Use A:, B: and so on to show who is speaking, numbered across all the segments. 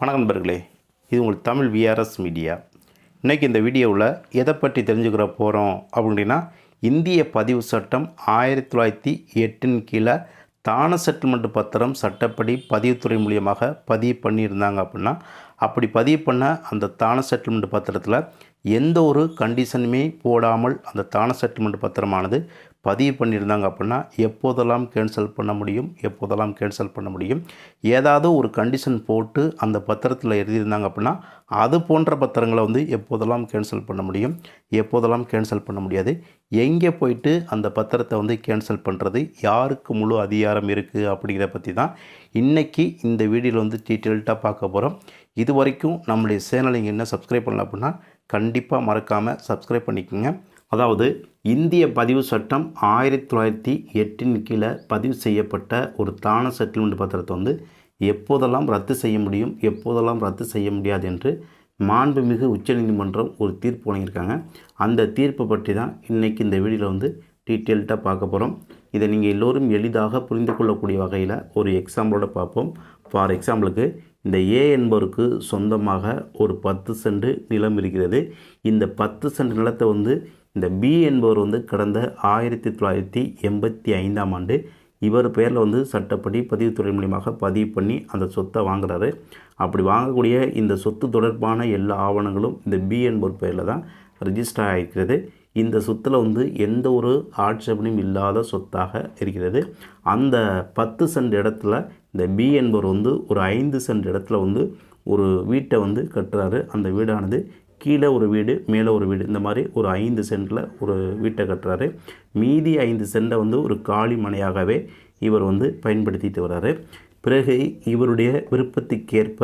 A: வணக்கம் நண்பர்களே இது உங்கள் தமிழ் விஆர்எஸ் மீடியா இன்றைக்கி இந்த வீடியோவில் எதை பற்றி தெரிஞ்சுக்கிற போகிறோம் அப்படின்னா இந்திய பதிவு சட்டம் ஆயிரத்தி தொள்ளாயிரத்தி எட்டின் கீழே தான செட்டில்மெண்ட் பத்திரம் சட்டப்படி பதிவுத்துறை மூலியமாக பதிவு பண்ணியிருந்தாங்க அப்படின்னா அப்படி பதிவு பண்ண அந்த தான செட்டில்மெண்ட் பத்திரத்தில் எந்த ஒரு கண்டிஷனுமே போடாமல் அந்த தான செட்டில்மெண்ட் பத்திரமானது பதிவு பண்ணியிருந்தாங்க அப்படின்னா எப்போதெல்லாம் கேன்சல் பண்ண முடியும் எப்போதெல்லாம் கேன்சல் பண்ண முடியும் ஏதாவது ஒரு கண்டிஷன் போட்டு அந்த பத்திரத்தில் எழுதியிருந்தாங்க அப்படின்னா அது போன்ற பத்திரங்களை வந்து எப்போதெல்லாம் கேன்சல் பண்ண முடியும் எப்போதெல்லாம் கேன்சல் பண்ண முடியாது எங்கே போயிட்டு அந்த பத்திரத்தை வந்து கேன்சல் பண்ணுறது யாருக்கு முழு அதிகாரம் இருக்குது அப்படிங்கிறத பற்றி தான் இன்றைக்கி இந்த வீடியோவில் வந்து டீட்டெயில்ட்டாக பார்க்க போகிறோம் இது வரைக்கும் நம்மளுடைய சேனலை என்ன சப்ஸ்கிரைப் பண்ணல அப்படின்னா கண்டிப்பாக மறக்காமல் சப்ஸ்கிரைப் பண்ணிக்கோங்க. அதாவது இந்திய பதிவு சட்டம் ஆயிரத்தி தொள்ளாயிரத்தி எட்டின் கீழே பதிவு செய்யப்பட்ட ஒரு தான செட்டில்மெண்ட் பத்திரத்தை வந்து எப்போதெல்லாம் ரத்து செய்ய முடியும் எப்போதெல்லாம் ரத்து செய்ய முடியாது என்று மாண்புமிகு உச்சநீதிமன்றம் ஒரு தீர்ப்பு வழங்கியிருக்காங்க. அந்த தீர்ப்பை பற்றி தான் இன்றைக்கி இந்த வீடியோவில் வந்து டீட்டெயில்ட்டாக பார்க்க போகிறோம் இதை நீங்கள் எல்லோரும் எளிதாக புரிந்து கொள்ளக்கூடிய வகையில் ஒரு எக்ஸாம்பிளோட பார்ப்போம். ஃபார் எக்ஸாம்பிளுக்கு இந்த ஏ என்பவருக்கு சொந்தமாக ஒரு பத்து சென்ட் நிலம் இருக்கிறது. இந்த பத்து சென்ட் நிலத்தை வந்து இந்த பி என்பவர் வந்து கடந்த ஆயிரத்தி தொள்ளாயிரத்தி எண்பத்தி ஐந்தாம் ஆண்டு இவர் பேரில் வந்து சட்டப்படி பதிவுத்துறை மூலியமாக பதிவு பண்ணி அந்த சொத்தை வாங்குறாரு. அப்படி வாங்கக்கூடிய இந்த சொத்து தொடர்பான எல்லா ஆவணங்களும் இந்த பி என்பவர் பேரில் தான் ரிஜிஸ்டர் ஆகிருக்கிறது இந்த சொத்தில் வந்து எந்த ஒரு ஆட்சேபனையும் இல்லாத சொத்தாக இருக்கிறது. அந்த பத்து சென்ட் இடத்துல இந்த பி என்பவர் வந்து ஒரு ஐந்து சென்ட் இடத்துல வந்து ஒரு வீட்டை வந்து கட்டுறாரு. அந்த வீடானது கீழே ஒரு வீடு மேலே ஒரு வீடு. இந்த மாதிரி ஒரு ஐந்து சென்ட்டில் ஒரு வீட்டை கட்டுறாரு. மீதி ஐந்து சென்ட்டை வந்து ஒரு காலி மனையாகவே இவர் வந்து பயன்படுத்திட்டு வர்றாரு. பிறகு இவருடைய விருப்பத்துக்கேற்ப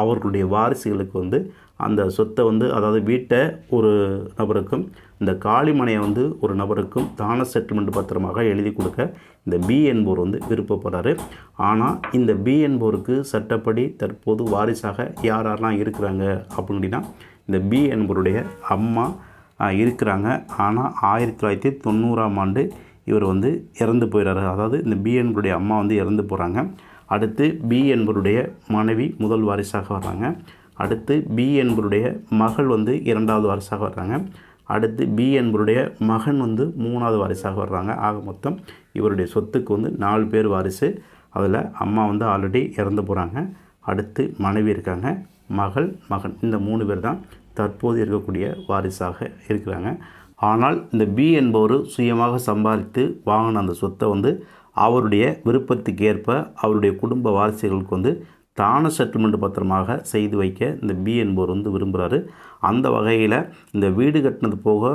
A: அவர்களுடைய வாரிசுகளுக்கு வந்து அந்த சொத்தை வந்து அதாவது வீட்டை ஒரு நபருக்கும் இந்த காளிமனையை வந்து ஒரு நபருக்கும் தான செட்டில்மெண்ட் பத்திரமாக எழுதி கொடுக்க இந்த பி என்போர் வந்து விருப்பப்படுறாரு. ஆனால் இந்த பி என்போருக்கு சட்டப்படி தற்போது வாரிசாக யார் யாரெல்லாம் இருக்கிறாங்க அப்படின்னா இந்த பி என்பவருடைய அம்மா இருக்கிறாங்க. ஆனால் ஆயிரத்தி தொள்ளாயிரத்தி தொண்ணூறாம் ஆண்டு இவர் வந்து இறந்து போயிடுறாரு அதாவது இந்த பி என்பருடைய அம்மா வந்து இறந்து போகிறாங்க அடுத்து பி என்பருடைய மனைவி முதல் வாரிசாக வர்றாங்க. அடுத்து பி என்பருடைய மகள் வந்து இரண்டாவது வாரிசாக வர்றாங்க. அடுத்து பி என்பருடைய மகன் வந்து மூணாவது வாரிசாக வர்றாங்க. ஆக மொத்தம் இவருடைய சொத்துக்கு வந்து நாலு பேர் வாரிசு. அதில் அம்மா வந்து ஆல்ரெடி இறந்து போகிறாங்க அடுத்து மனைவி இருக்காங்க. மகள் மகன். இந்த மூணு பேர் தான் தற்போது இருக்கக்கூடிய வாரிசாக இருக்கிறாங்க. ஆனால் இந்த பி என்பவர் சுயமாக சம்பாதித்து வாங்கின அந்த சொத்தை வந்து அவருடைய விருப்பத்துக்கு ஏற்ப அவருடைய குடும்ப வாரிசுகளுக்கு வந்து தான செட்டில்மெண்ட் பத்திரமாக செய்து வைக்க இந்த பி என்பவர் வந்து விரும்புகிறாரு அந்த வகையில் இந்த வீடு கட்டினது போக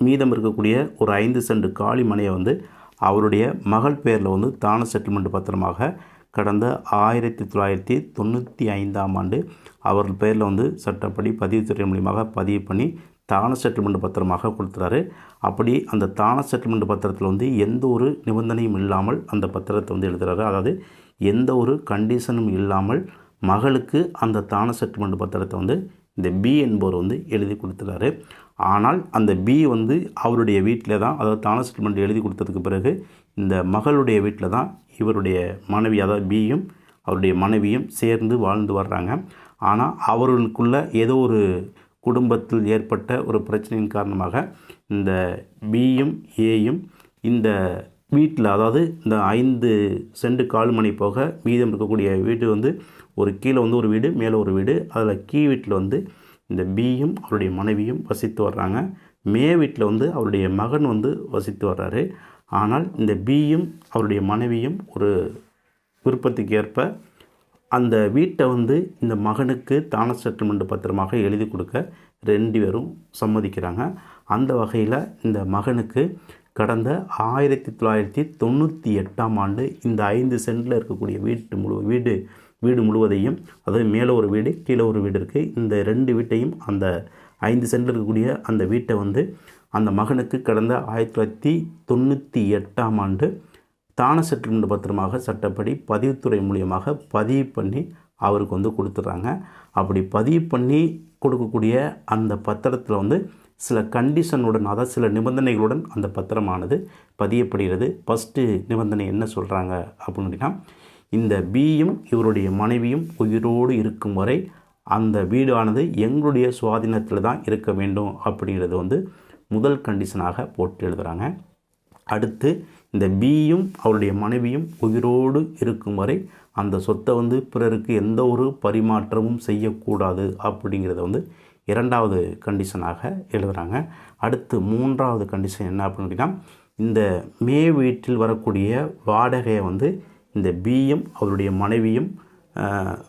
A: மீதம் இருக்கக்கூடிய ஒரு ஐந்து சென்ட் காலி மனையை வந்து அவருடைய மகள் பேரில் வந்து தான செட்டில்மெண்ட் பத்திரமாக கடந்த ஆயிரத்தி தொள்ளாயிரத்தி தொண்ணூற்றி ஐந்தாம் ஆண்டு அவர்கள் பேரில் வந்து சட்டப்படி பதிவுத்துறை மூலியமாக பதிவு பண்ணி தான செட்டில்மெண்ட் பத்திரமாக கொடுத்துறாரு. அப்படி அந்த தான செட்டில்மெண்ட் பத்திரத்தில் வந்து எந்த ஒரு நிபந்தனையும் இல்லாமல் அந்த பத்திரத்தை வந்து எழுதுகிறாரு அதாவது எந்த ஒரு கண்டிஷனும் இல்லாமல் மகளுக்கு அந்த தான செட்டில்மெண்ட் பத்திரத்தை வந்து இந்த பி என்பவர் வந்து எழுதி கொடுத்துறாரு. ஆனால் அந்த பி வந்து அவருடைய வீட்டில் தான் அதாவது தான செட்டில்மெண்ட் எழுதி கொடுத்ததுக்கு பிறகு இந்த மகளுடைய வீட்டில் தான் இவருடைய மனைவி அதாவது பியும் அவருடைய மனைவியும் சேர்ந்து வாழ்ந்து வர்றாங்க. ஆனால் அவர்களுக்குள்ள ஏதோ ஒரு குடும்பத்தில் ஏற்பட்ட ஒரு பிரச்சனையின் காரணமாக இந்த பியும் ஏயும் இந்த வீட்டில் அதாவது இந்த ஐந்து செண்டு கால் மணி போக மீதம் இருக்கக்கூடிய வீடு வந்து ஒரு கீழே வந்து ஒரு வீடு மேலே ஒரு வீடு. அதில் கீ வீட்டில் வந்து இந்த பியும் அவருடைய மனைவியும் வசித்து வர்றாங்க. மே வீட்டில் வந்து அவருடைய மகன் வந்து வசித்து வர்றாரு. ஆனால் இந்த பியும் அவருடைய மனைவியும் ஒரு விருப்பத்துக்கு ஏற்ப அந்த வீட்டை வந்து இந்த மகனுக்கு தான செட்டில்மெண்ட் பத்திரமாக எழுதி கொடுக்க ரெண்டு பேரும் சம்மதிக்கிறாங்க. அந்த வகையில் இந்த மகனுக்கு கடந்த ஆயிரத்தி தொள்ளாயிரத்தி தொண்ணூற்றி எட்டாம் ஆண்டு இந்த ஐந்து சென்டில் இருக்கக்கூடிய வீட்டு முழு வீடு வீடு முழுவதையும் அதாவது மேலே ஒரு வீடு கீழே ஒரு வீடு இருக்குது இந்த ரெண்டு வீட்டையும் அந்த ஐந்து சென்டில் இருக்கக்கூடிய அந்த வீட்டை வந்து அந்த மகனுக்கு கடந்த ஆயிரத்தி தொள்ளாயிரத்தி தொண்ணூற்றி எட்டாம் ஆண்டு தான செட்டில்மெண்ட் பத்திரமாக சட்டப்படி பதிவுத்துறை மூலியமாக பதிவு பண்ணி அவருக்கு வந்து கொடுத்துட்றாங்க. அப்படி பதிவு பண்ணி கொடுக்கக்கூடிய அந்த பத்திரத்தில் வந்து சில கண்டிஷனுடன் அதாவது சில நிபந்தனைகளுடன் அந்த பத்திரமானது பதியப்படுகிறது. ஃபஸ்ட்டு நிபந்தனை என்ன சொல்கிறாங்க அப்படின்னா இந்த பியும் இவருடைய மனைவியும் உயிரோடு இருக்கும் வரை அந்த வீடானது எங்களுடைய சுவாதீனத்தில் தான் இருக்க வேண்டும் அப்படிங்கிறது வந்து முதல் கண்டிஷனாக போட்டு எழுதுகிறாங்க அடுத்து இந்த பியும் அவருடைய மனைவியும் உயிரோடு இருக்கும் வரை அந்த சொத்தை வந்து பிறருக்கு எந்த ஒரு பரிமாற்றமும் செய்யக்கூடாது அப்படிங்கிறத வந்து இரண்டாவது கண்டிஷனாக எழுதுகிறாங்க அடுத்து மூன்றாவது கண்டிஷன் என்ன அப்படின்னு கேட்டிங்கன்னா இந்த மே வீட்டில் வரக்கூடிய வாடகையை வந்து இந்த பியும் அவருடைய மனைவியும்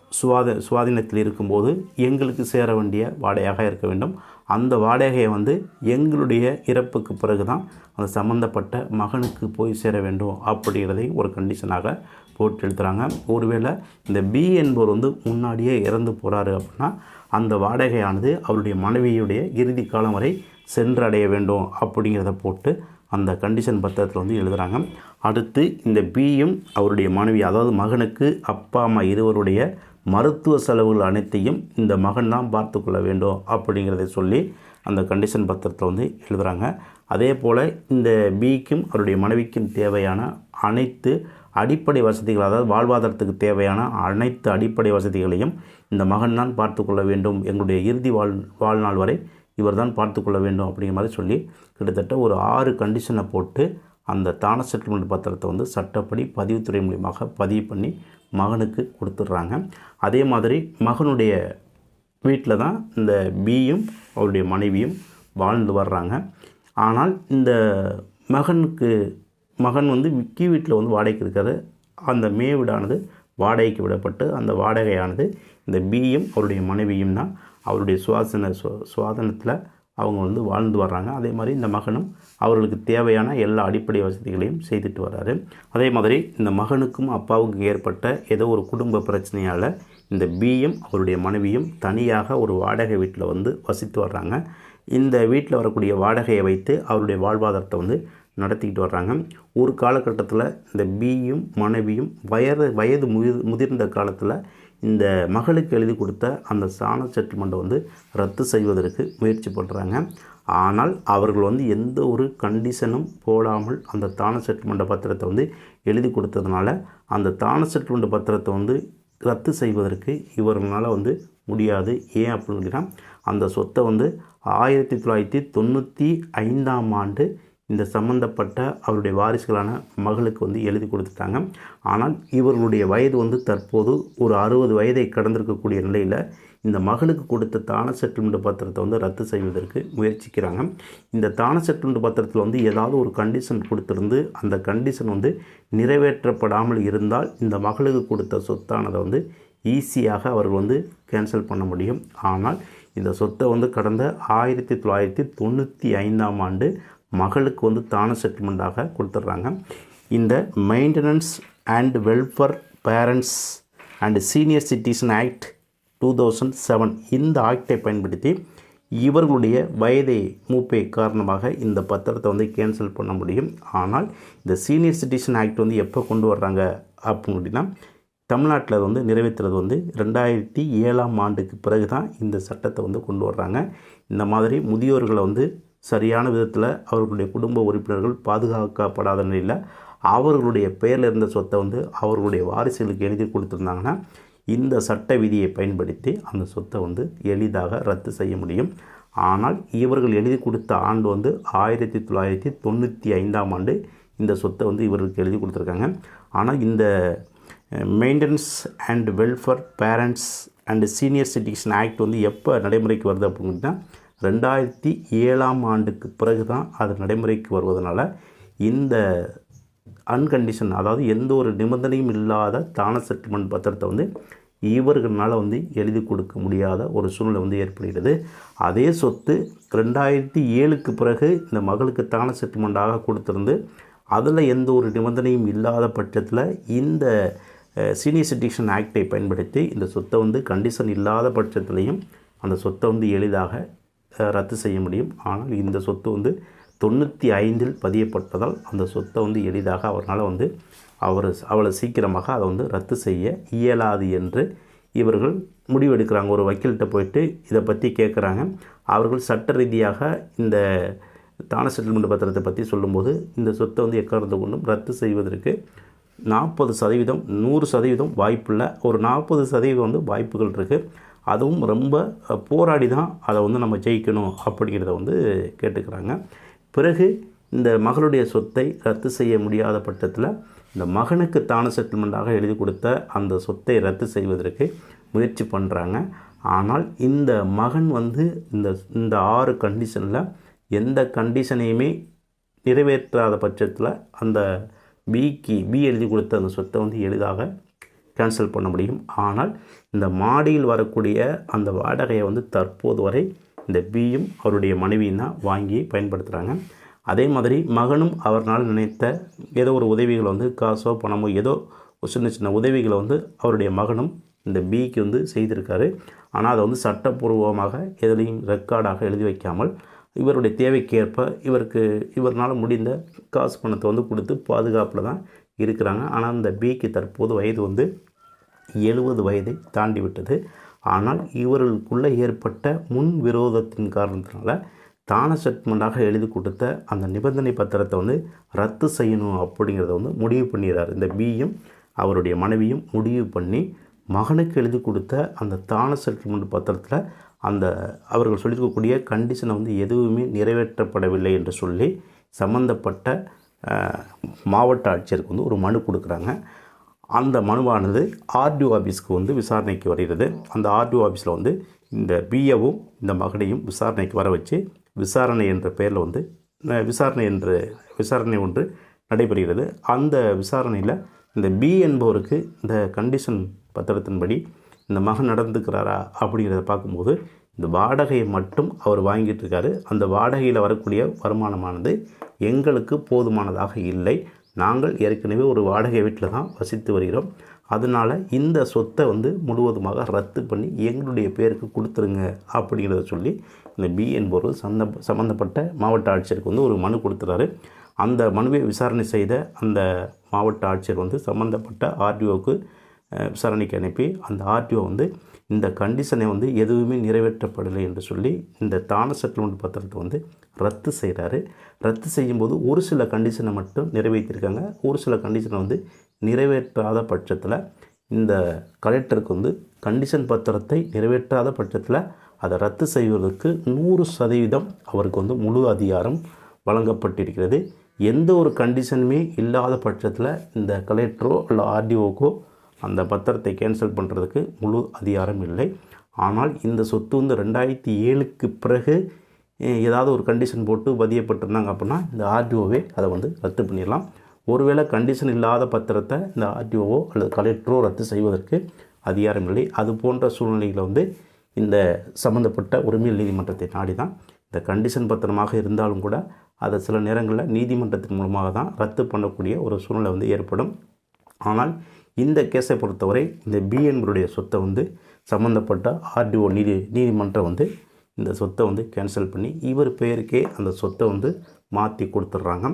A: சுவாத சுவாதீனத்தில் இருக்கும்போது எங்களுக்கு சேர வேண்டிய வாடகையாக இருக்க வேண்டும். அந்த வாடகையை வந்து எங்களுடைய இறப்புக்கு பிறகு தான் அந்த சம்மந்தப்பட்ட மகனுக்கு போய் சேர வேண்டும் அப்படிங்கிறதை ஒரு கண்டிஷனாக போட்டு எழுதுகிறாங்க ஒருவேளை இந்த பி என்பவர் வந்து முன்னாடியே இறந்து போகிறாரு அப்படின்னா அந்த வாடகையானது அவருடைய மனைவியுடைய இறுதி காலம் வரை சென்றடைய வேண்டும் அப்படிங்கிறத போட்டு அந்த கண்டிஷன் பத்திரத்தில் வந்து எழுதுகிறாங்க அடுத்து இந்த பியும் அவருடைய மனைவி அதாவது மகனுக்கு அப்பா அம்மா இருவருடைய மருத்துவ செலவுகள் அனைத்தையும் இந்த மகன் தான் பார்த்து கொள்ள வேண்டும் அப்படிங்கிறத சொல்லி அந்த கண்டிஷன் பத்திரத்தில் வந்து எழுதுகிறாங்க அதே போல் இந்த பிக்கும் அவருடைய மனைவிக்கும் தேவையான அனைத்து அடிப்படை வசதிகள் அதாவது வாழ்வாதாரத்துக்கு தேவையான அனைத்து அடிப்படை வசதிகளையும் இந்த மகன் தான் பார்த்து கொள்ள வேண்டும். எங்களுடைய இறுதி வாழ் வாழ்நாள் வரை இவர் தான் பார்த்து கொள்ள வேண்டும் அப்படிங்கிற மாதிரி சொல்லி கிட்டத்தட்ட ஒரு ஆறு கண்டிஷனை போட்டு அந்த தான செட்டில்மெண்ட் பத்திரத்தை வந்து சட்டப்படி பதிவுத்துறை மூலியமாக பதிவு பண்ணி மகனுக்கு கொடுத்துட்றாங்க. அதே மாதிரி மகனுடைய வீட்டில் தான் இந்த பியும் அவருடைய மனைவியும் வாழ்ந்து வர்றாங்க. ஆனால் இந்த மகனுக்கு மகன் வந்து விக்கி வீட்டில் வந்து வாடகைக்கு இருக்காரு. அந்த மே வீடானது வாடகைக்கு விடப்பட்டு அந்த வாடகையானது இந்த பியும் அவருடைய மனைவியும் தான் அவருடைய சுவாசன சுவாதனத்தில் அவங்க வந்து வாழ்ந்து வர்றாங்க. அதே மாதிரி இந்த மகனும் அவர்களுக்கு தேவையான எல்லா அடிப்படை வசதிகளையும் செய்துட்டு வர்றாரு. அதே மாதிரி இந்த மகனுக்கும் அப்பாவுக்கும் ஏற்பட்ட ஏதோ ஒரு குடும்ப பிரச்சனையால் இந்த பியும் அவருடைய மனைவியும் தனியாக ஒரு வாடகை வீட்டில் வந்து வசித்து வர்றாங்க. இந்த வீட்டில் வரக்கூடிய வாடகையை வைத்து அவருடைய வாழ்வாதாரத்தை வந்து நடத்திக்கிட்டு வர்றாங்க. ஒரு காலகட்டத்தில் இந்த பியும் மனைவியும் வயது வயது முதிர்ந்த காலத்தில் இந்த மகளுக்கு எழுதி கொடுத்த அந்த சாண செட்டில்மெண்ட்டை வந்து ரத்து செய்வதற்கு முயற்சி பண்ணுறாங்க ஆனால் அவர்கள் வந்து எந்த ஒரு கண்டிஷனும் போடாமல் அந்த தான செட்டில்மெண்ட் பத்திரத்தை வந்து எழுதி கொடுத்ததுனால அந்த தான செட்டில்மெண்ட் பத்திரத்தை வந்து ரத்து செய்வதற்கு இவர்களால் வந்து முடியாது. ஏன் அப்படின்னா அந்த சொத்தை வந்து ஆயிரத்தி தொள்ளாயிரத்தி தொண்ணூற்றி ஐந்தாம் ஆண்டு இந்த சம்பந்தப்பட்ட அவருடைய வாரிசுகளான மகளுக்கு வந்து எழுதி கொடுத்துட்டாங்க. ஆனால் இவர்களுடைய வயது வந்து தற்போது ஒரு அறுபது வயதை கடந்திருக்கக்கூடிய நிலையில் இந்த மகளுக்கு கொடுத்த தான செட்டில்மெண்ட் பத்திரத்தை வந்து ரத்து செய்வதற்கு முயற்சிக்கிறாங்க. இந்த தான செட்டில்மெண்ட் பத்திரத்தில் வந்து ஏதாவது ஒரு கண்டிஷன் கொடுத்துருந்து அந்த கண்டிஷன் வந்து நிறைவேற்றப்படாமல் இருந்தால் இந்த மகளுக்கு கொடுத்த சொத்தானதை வந்து ஈஸியாக அவர்கள் வந்து கேன்சல் பண்ண முடியும். ஆனால் இந்த சொத்தை வந்து கடந்த ஆயிரத்தி தொள்ளாயிரத்தி தொண்ணூற்றி ஐந்தாம் ஆண்டு மகளுக்கு வந்து தான செட்டில்மெண்ட்டாக கொடுத்துட்றாங்க. இந்த maintenance and welfare parents and senior citizen act two thousand seven இந்த ஆக்டை பயன்படுத்தி இவர்களுடைய வயதை மூப்பை காரணமாக இந்த பத்திரத்தை வந்து கேன்சல் பண்ண முடியும். ஆனால் இந்த சீனியர் சிட்டிசன் ஆக்ட் வந்து எப்போ கொண்டு வர்றாங்க அப்படின்னு அப்படின்னா தமிழ்நாட்டில் வந்து நிறைவேற்றுறது வந்து ரெண்டாயிரத்தி ஏழாம் ஆண்டுக்கு பிறகு தான் இந்த சட்டத்தை வந்து கொண்டு வர்றாங்க. இந்த மாதிரி முதியோர்களை வந்து சரியான விதத்தில் அவர்களுடைய குடும்ப உறுப்பினர்கள் பாதுகாக்கப்படாத நிலையில் அவர்களுடைய பெயரில் இருந்த சொத்தை வந்து அவர்களுடைய வாரிசுகளுக்கு எழுதி கொடுத்துருந்தாங்கன்னா இந்த சட்ட விதியை பயன்படுத்தி அந்த சொத்தை வந்து எளிதாக ரத்து செய்ய முடியும். ஆனால் இவர்கள் எழுதி கொடுத்த ஆண்டு வந்து ஆயிரத்தி தொள்ளாயிரத்தி தொண்ணூற்றி ஐந்தாம் ஆண்டு இந்த சொத்தை வந்து இவர்களுக்கு எழுதி கொடுத்துருக்காங்க. ஆனால் இந்த maintenance and welfare parents and senior citizen act வந்து எப்போ நடைமுறைக்கு வருது அப்படின்னா ரெண்டாயிரத்தி ஏழாம் ஆண்டுக்கு பிறகு தான் அது நடைமுறைக்கு வருவதனால இந்த அன்கண்டிஷன் அதாவது எந்த ஒரு நிபந்தனையும் இல்லாத தான செட்டில்மெண்ட் பத்திரத்தை வந்து இவர்களால் வந்து எழுதி கொடுக்க முடியாத ஒரு சூழ்நிலை வந்து ஏற்படுகிறது. அதே சொத்து ரெண்டாயிரத்தி ஏழுக்கு பிறகு இந்த மகளுக்கு தான செட்டில்மெண்ட்டாக கொடுத்துருந்து அதில் எந்த ஒரு நிபந்தனையும் இல்லாத பட்சத்தில் இந்த சீனியர் சிட்டிசன் ஆக்டை பயன்படுத்தி இந்த சொத்தை வந்து கண்டிஷன் இல்லாத பட்சத்துலேயும் அந்த சொத்தை வந்து எளிதாக ரத்து செய்ய முடியும். ஆனால் இந்த சொத்து வந்து தொண்ணூற்றி ஐந்தில் பதியப்பட்டதால் அந்த சொத்தை வந்து எளிதாக அவரால் வந்து அவர் அவளை சீக்கிரமாக அதை வந்து ரத்து செய்ய இயலாது என்று இவர்கள் முடிவெடுக்கிறாங்க. ஒரு வக்கீல்கிட்ட போயிட்டு இதை பற்றி கேட்குறாங்க அவர்கள் சட்ட ரீதியாக இந்த தான செட்டில்மெண்ட் பத்திரத்தை பற்றி சொல்லும்போது இந்த சொத்தை வந்து எக்காரணத்தை கொண்டும் ரத்து செய்வதற்கு நாற்பது சதவீதம் நூறு சதவீதம் வாய்ப்பில்லை ஒரு நாற்பது சதவீதம் வந்து வாய்ப்புகள் இருக்குது அதுவும் ரொம்ப போராடி தான் அதை வந்து நம்ம ஜெயிக்கணும் அப்படிங்கிறத வந்து கேட்டுக்கிறாங்க. பிறகு இந்த மகளுடைய சொத்தை ரத்து செய்ய முடியாத பட்சத்தில் இந்த மகனுக்கு தான செட்டில்மெண்ட்டாக எழுதி கொடுத்த அந்த சொத்தை ரத்து செய்வதற்கு முயற்சி பண்ணுறாங்க ஆனால் இந்த மகன் வந்து இந்த இந்த ஆறு கண்டிஷனில் எந்த கண்டிஷனையுமே நிறைவேற்றாத பட்சத்தில் அந்த பிக்கு பி எழுதி கொடுத்த அந்த சொத்தை வந்து எளிதாக கேன்சல் பண்ண முடியும். ஆனால் இந்த மாடியில் வரக்கூடிய அந்த வாடகையை வந்து தற்போது வரை இந்த பியும் அவருடைய மனைவியும் தான் வாங்கி பயன்படுத்துகிறாங்க அதே மாதிரி மகனும் அவர்னால் நினைத்த ஏதோ ஒரு உதவிகளை வந்து காசோ பணமோ ஏதோ ஒரு சின்ன சின்ன உதவிகளை வந்து அவருடைய மகனும் இந்த பிக்கு வந்து செய்திருக்காரு. ஆனால் அதை வந்து சட்டப்பூர்வமாக எதுலேயும் ரெக்கார்டாக எழுதி வைக்காமல் இவருடைய தேவைக்கேற்ப இவருக்கு இவரால் முடிந்த காசு பணத்தை வந்து கொடுத்து பாதுகாப்பில் தான் இருக்கிறாங்க. ஆனால் இந்த பிக்கு தற்போது வயது வந்து எழுபது வயதை தாண்டி விட்டது ஆனால் இவர்களுக்குள்ளே ஏற்பட்ட முன் விரோதத்தின் காரணத்தினால தான செட்மெண்ட்டாக எழுதி கொடுத்த அந்த நிபந்தனை பத்திரத்தை வந்து ரத்து செய்யணும் அப்படிங்கிறத வந்து முடிவு பண்ணிடுறார். இந்த பியும் அவருடைய மனைவியும் முடிவு பண்ணி மகனுக்கு எழுதி கொடுத்த அந்த தான செட்டில்மெண்ட் பத்திரத்தில் அந்த அவர்கள் சொல்லியிருக்கக்கூடிய கண்டிஷனை வந்து எதுவுமே நிறைவேற்றப்படவில்லை என்று சொல்லி சம்பந்தப்பட்ட மாவட்ட ஆட்சியருக்கு வந்து ஒரு மனு கொடுக்குறாங்க. அந்த மனுவானது ஆர்டிஓ ஆஃபீஸ்க்கு வந்து விசாரணைக்கு வருகிறது. அந்த ஆர்டிஓ ஆஃபீஸில் வந்து இந்த பிஏவும் இந்த மகனையும் விசாரணைக்கு வர வச்சு விசாரணை என்ற பெயரில் வந்து விசாரணை என்று விசாரணை ஒன்று நடைபெறுகிறது. அந்த விசாரணையில் இந்த பி என்பவருக்கு இந்த கண்டிஷன் பத்திரத்தின்படி இந்த மகன் நடந்துக்கிறாரா அப்படிங்கிறத பார்க்கும்போது இந்த வாடகையை மட்டும் அவர் வாங்கிட்டு இருக்காரு. அந்த வாடகையில் வரக்கூடிய வருமானமானது எங்களுக்கு போதுமானதாக இல்லை. நாங்கள் ஏற்கனவே ஒரு வாடகை வீட்டில் தான் வசித்து வருகிறோம். அதனால் இந்த சொத்தை வந்து முழுவதுமாக ரத்து பண்ணி எங்களுடைய பேருக்கு கொடுத்துருங்க அப்படிங்கிறத சொல்லி இந்த பி என்பவர் சந்த சம்மந்தப்பட்ட மாவட்ட ஆட்சியருக்கு வந்து ஒரு மனு கொடுத்துறாரு. அந்த மனுவை விசாரணை செய்த அந்த மாவட்ட ஆட்சியர் வந்து சம்மந்தப்பட்ட ஆர்டிஓக்கு விசாரணைக்கு அனுப்பி அந்த ஆர்டிஓ வந்து இந்த கண்டிஷனை வந்து எதுவுமே நிறைவேற்றப்படலை என்று சொல்லி இந்த தான செட்டில்மெண்ட் பத்திரத்தை வந்து ரத்து செய்கிறாரு ரத்து செய்யும்போது ஒரு சில கண்டிஷனை மட்டும் நிறைவேற்றியிருக்காங்க ஒரு சில கண்டிஷனை வந்து நிறைவேற்றாத பட்சத்தில் இந்த கலெக்டருக்கு வந்து கண்டிஷன் பத்திரத்தை நிறைவேற்றாத பட்சத்தில் அதை ரத்து செய்வதற்கு நூறு சதவீதம் அவருக்கு வந்து முழு அதிகாரம் வழங்கப்பட்டிருக்கிறது. எந்த ஒரு கண்டிஷனுமே இல்லாத பட்சத்தில் இந்த கலெக்டரோ இல்லை ஆர்டிஓக்கோ அந்த பத்திரத்தை கேன்சல் பண்ணுறதுக்கு முழு அதிகாரம் இல்லை. ஆனால் இந்த சொத்து வந்து ரெண்டாயிரத்தி ஏழுக்கு பிறகு ஏதாவது ஒரு கண்டிஷன் போட்டு பதியப்பட்டிருந்தாங்க அப்படின்னா இந்த ஆர்டிஓவே அதை வந்து ரத்து பண்ணிடலாம். ஒருவேளை கண்டிஷன் இல்லாத பத்திரத்தை இந்த ஆர்டிஓவோ அல்லது கலெக்டரோ ரத்து செய்வதற்கு அதிகாரம் இல்லை. அது போன்ற சூழ்நிலைகளை வந்து இந்த சம்மந்தப்பட்ட உரிமையல் நீதிமன்றத்தை நாடி தான் இந்த கண்டிஷன் பத்திரமாக இருந்தாலும் கூட அதை சில நேரங்களில் நீதிமன்றத்தின் மூலமாக தான் ரத்து பண்ணக்கூடிய ஒரு சூழ்நிலை வந்து ஏற்படும். ஆனால் இந்த கேஸை பொறுத்தவரை இந்த பிஎன்பருடைய சொத்தை வந்து சம்மந்தப்பட்ட ஆர்டிஓ நீதி நீதிமன்றம் வந்து இந்த சொத்தை வந்து கேன்சல் பண்ணி இவர் பெயருக்கே அந்த சொத்தை வந்து மாற்றி கொடுத்துட்றாங்க.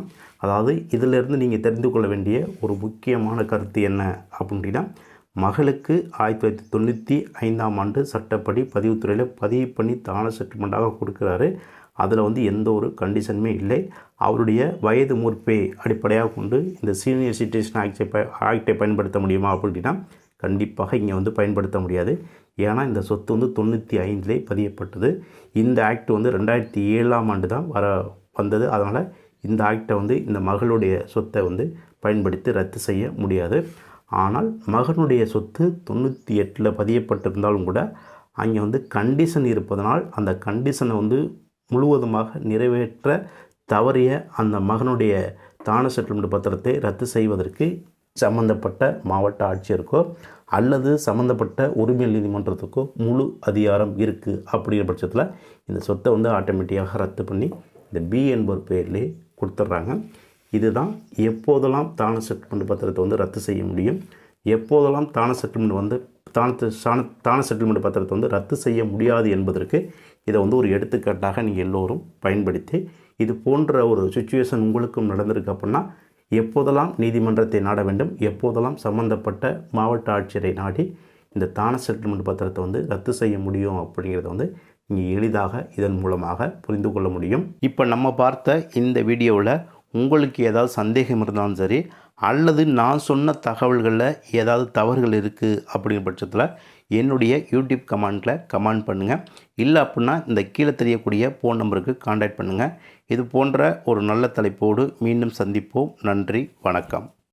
A: அதாவது இதிலிருந்து நீங்கள் தெரிந்து கொள்ள வேண்டிய ஒரு முக்கியமான கருத்து என்ன அப்படின்னா மகளுக்கு ஆயிரத்தி தொள்ளாயிரத்தி தொண்ணூற்றி ஐந்தாம் ஆண்டு சட்டப்படி பதிவுத்துறையில் பதிவு பண்ணி தான செட்டில்மெண்ட்டாக கொடுக்குறாரு. அதில் வந்து எந்த ஒரு கண்டிஷனுமே இல்லை. அவருடைய வயது முற்பே அடிப்படையாக கொண்டு இந்த சீனியர் சிட்டிசன் ஆக்டை ப ஆக்டை பயன்படுத்த முடியுமா அப்படின்னா கண்டிப்பாக இங்கே வந்து பயன்படுத்த முடியாது. ஏன்னா இந்த சொத்து வந்து தொண்ணூற்றி ஐந்திலே பதியப்பட்டது. இந்த ஆக்ட் வந்து ரெண்டாயிரத்தி ஏழாம் ஆண்டு தான் வர வந்தது. அதனால் இந்த ஆக்டை வந்து இந்த மகளுடைய சொத்தை வந்து பயன்படுத்தி ரத்து செய்ய முடியாது. ஆனால் மகனுடைய சொத்து தொண்ணூற்றி எட்டில் பதியப்பட்டிருந்தாலும் கூட அங்கே வந்து கண்டிஷன் இருப்பதனால் அந்த கண்டிஷனை வந்து முழுவதுமாக நிறைவேற்ற தவறிய அந்த மகனுடைய தான செட்டில்மெண்ட் பத்திரத்தை ரத்து செய்வதற்கு சம்பந்தப்பட்ட மாவட்ட ஆட்சியருக்கோ அல்லது சம்மந்தப்பட்ட உரிமையல் நீதிமன்றத்துக்கோ முழு அதிகாரம் இருக்குது அப்படிங்கிற பட்சத்தில் இந்த சொத்தை வந்து ஆட்டோமேட்டிக்காக ரத்து பண்ணி இந்த பி என்பவர் பேர்லேயே கொடுத்துட்றாங்க இதுதான் எப்போதெல்லாம் தான செட்டில்மெண்ட் பத்திரத்தை வந்து ரத்து செய்ய முடியும்? எப்போதெல்லாம் தான செட்டில்மெண்ட் வந்து தான சாண தான செட்டில்மெண்ட் பத்திரத்தை வந்து ரத்து செய்ய முடியாது என்பதற்கு இதை வந்து ஒரு எடுத்துக்காட்டாக நீங்கள் எல்லோரும் பயன்படுத்தி இது போன்ற ஒரு சுச்சுவேஷன் உங்களுக்கும் நடந்திருக்கு அப்படின்னா எப்போதெல்லாம் நீதிமன்றத்தை நாட வேண்டும் எப்போதெல்லாம் சம்பந்தப்பட்ட மாவட்ட ஆட்சியரை நாடி இந்த தான செட்டில்மெண்ட் பத்திரத்தை வந்து ரத்து செய்ய முடியும் அப்படிங்கிறத வந்து நீங்கள் எளிதாக இதன் மூலமாக புரிந்து கொள்ள முடியும். இப்போ நம்ம பார்த்த இந்த வீடியோவில் உங்களுக்கு ஏதாவது சந்தேகம் இருந்தாலும் சரி அல்லது நான் சொன்ன தகவல்களில் ஏதாவது தவறுகள் இருக்குது அப்படிங்கிற பட்சத்தில் என்னுடைய யூடியூப் கமெண்ட்டில் கமெண்ட் பண்ணுங்கள் இல்லை அப்படின்னா இந்த கீழே தெரியக்கூடிய ஃபோன் நம்பருக்கு காண்டாக்ட் பண்ணுங்கள் இது போன்ற ஒரு நல்ல தலைப்போடு மீண்டும் சந்திப்போம். நன்றி வணக்கம்.